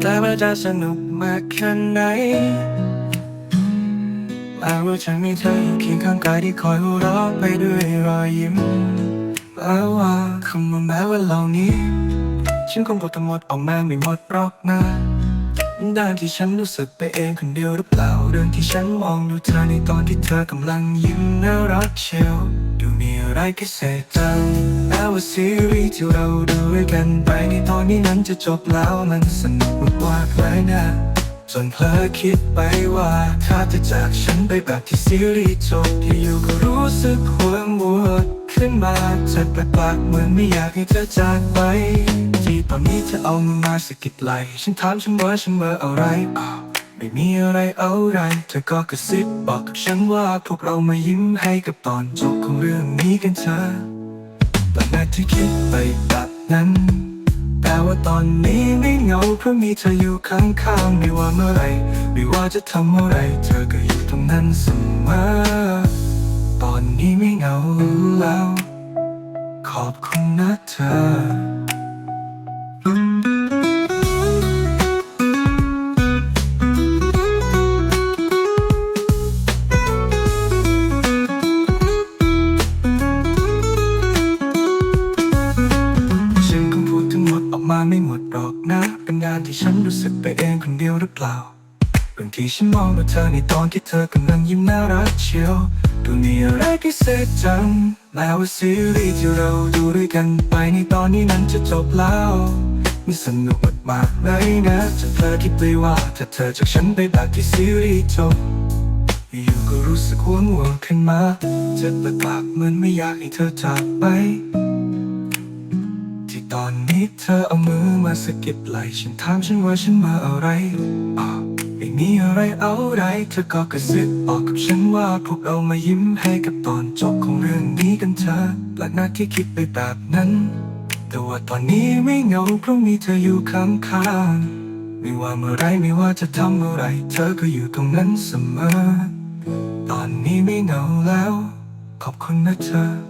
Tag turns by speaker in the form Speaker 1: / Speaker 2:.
Speaker 1: แต่ว่าจะสนุกมากแค่ไหนแม้ว่าฉันมีเธออยู่เคียงข้างกายที่คอยหัวเราะไปด้วยรอยยิ้มแม้ว่าคำว่าแม้ว่าเหล่านี้ ฉันคงพูดทั้งหมดออกมาไม่หมดรอกนะด้านที่ฉันรู้สึกไปเองคนเดียวหรือเปล่า เรื่องที่ฉันมองดูเธอในตอนที่เธอกำลังยิ้มน่ารักเชียวดูมีอะไรพิเศษจัง ว่าซีรีส์ที่เราดูด้วยกันไปในตอนนี้นั้นจะจบแล้วมันสนุกมากเลยนะจนเพลอคิดไปว่าถ้าจะจากฉันไปแบบที่ซีรีส์จบที่อยู่ก็รู้สึกหัวหมดขึ้นมาจะแปลกๆเหมือนไม่อยากให้เธอจากไป ที่ตอนนี้เธอเอามือมาสะกิดไหลฉันถามฉันว่าฉันเมื่ออะไรอ้าวไม่มีอะไรอะไร เธอก็กระซิบบอกกับฉันว่าพวกเรามายิ้มให้กับตอนจบของเรื่องนี้กันเถอะ แต่นาที่คิดไปแบบนั้น แต่ว่าตอนนี้ไม่เหงาเพราะมีเธออยู่ข้างๆไม่ว่าเมื่อไรไม่ว่าจะทำอะไร เธอก็อยู่ตรงนั้นเสมอ ตอนนี้ไม่เหงาแล้ว ขอบคุณนะเธอ มาไม่หมดหรอกนะเป็นงานที่ฉันรู้สึกไปเองคนเดียวหรือเปล่าบางทีฉันมองดูเธอในตอนที่เธอกำลังยิ้มน่ารักเชียวดูมีอะไรพิเศษจังแม้ว่าซีรีส์ที่เราดูด้วยกันไปในตอนนี้นั้นจะจบแล้วมันสนุกมากๆเลยนะจนเธอคิดไปว่าถ้าเธอจากฉันไปแบบที่ซีรีส์จบอยู่ก็รู้สึกห่วงหวงขึ้นมาเจ็บปลกเหมือนไม่อยากให้เธอจากไป ตอนนี้เธอเอามือมาสะกิดไหลฉันถามฉันว่าฉันมาอะไรอ่าไม่มีอะไรเอาไร เธอก็กระซิบบอกกับฉันว่าพวกเรามายิ้มให้กับตอนจบของเรื่องนี้กันเถอะแปลกหน้าที่คิดไปแบบนั้น แต่ว่าตอนนี้ไม่เหงาเพราะมีเธออยู่ข้างๆไม่ว่าเมื่อไรไม่ว่าจะทำอะไร เธอก็อยู่ตรงนั้นเสมอ ตอนนี้ไม่เหงาแล้ว ขอบคุณนะเธอ